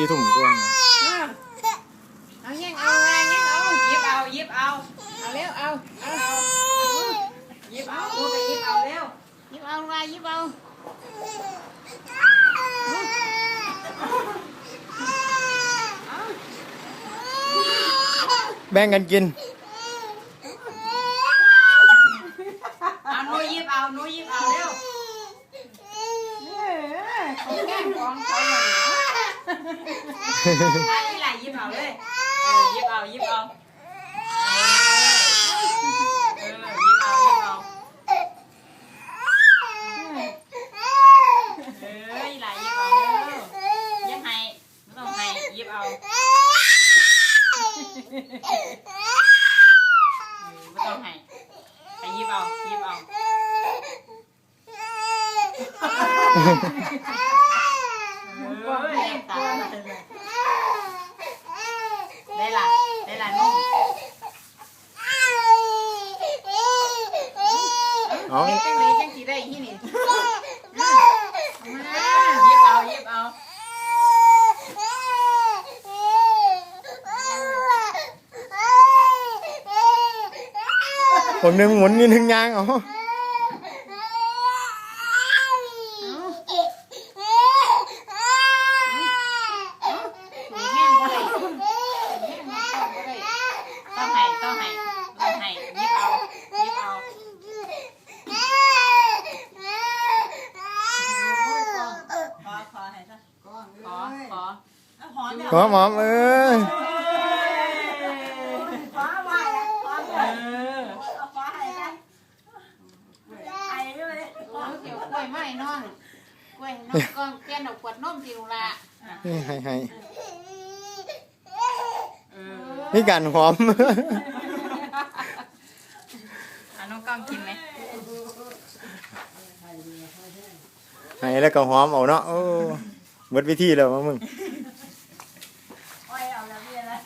สี่ทุ่มกว่าเอาแย่งเอาไงแย่งเอายิบเอายิบเอาเอาเร็วเอาเอายิบเอันนเอาหนูยิบเอาหนูยิบเอาเร็วของแก้มของเขาเลยยิบเอาเลยเออยิบเอายิบเอาเออยิบเอายิบเอาเออไหลยิบเอาเร็วยิบให้ไม่ต้องให้ยิบเอาเออไม่ต้องให้ไปยิบเอายิบเอาเออเลี้ยงตาได้ละได้ละนุ่ม เอาเฮ็ดจังไดจังสิได้ที่นี่มายิบเอายิบเอาคนหนึ่งหมุนนี่หนึ่งยางเอา มีแห้งบ่ได้แห้งมันต้องบ่ได้ ต้องให้ต้องให้ต้องให้ยิบเอายิบเอา ขอขอให้ ซะขอขอขอหอมหอมหอมเอ้ยขอไหวขอเออขอให้ซะไอ้ด้วยเอาเกี่ยวกล้วยไม้นอนกล้วยนอนก็เปลี่ยนเอาขวดนมสิลูกล่ะนี่ให้ให้เออนี่การหอม อะน้องกล้องกินไหมให้แล้วก็หอมเอาเนาะโอ้ เบิดไปที่แล้วมั้งมึงอ้เอาแล้วเบี้ยแล้ว